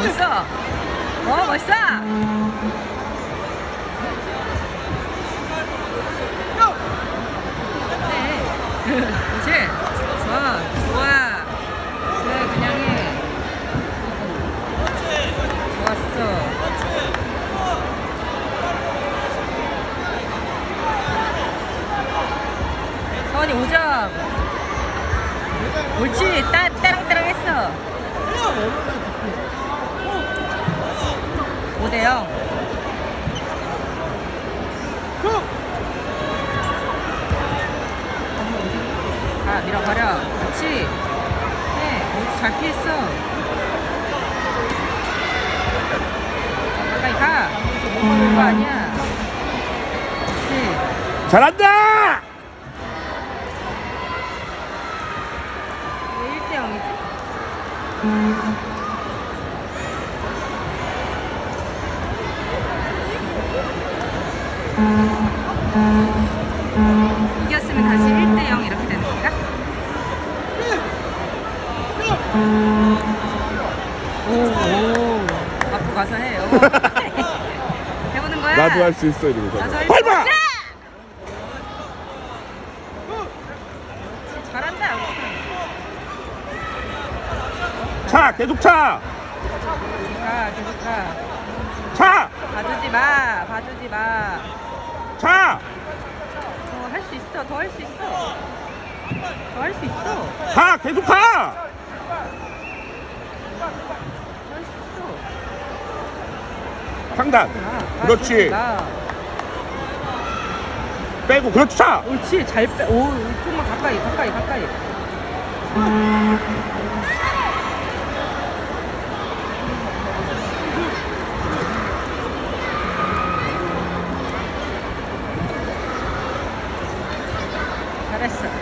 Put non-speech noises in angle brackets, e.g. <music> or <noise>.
어, 멋있어. 네. 그렇지. 어, 좋아. 그래, 그냥 해. 좋았어. 서원이 5점. 옳지. 따, 따랑따랑 했어. 5대 0. 가, 밀어버려. 그렇지. 네. 잘 피했어. 가까이 가. 못 먹는 거 아니야. 그렇지. 잘한다! 왜 1대 0이지? 이겼으면 다시 1대 0 이렇게 되는 건가? 오, 오. 앞으로 가서 해요. <laughs> 해보는 거야. 나도 할 수 있어 이러고 나도 할수 밟아! 있어! 잘한다. 차 계속 차! 가, 계속 가. 차! 봐주지 마. 봐주지 마. 차! 더할수 있어. 더 할 수 있어. 더 할 수 있어. 가 계속 가! 더할수 있어. 상단 가. 그렇지 가. 빼고 그렇지 차! 옳지. 잘 빼. 오, 조금만 가까이, 가까이, 가까이. 잘했어.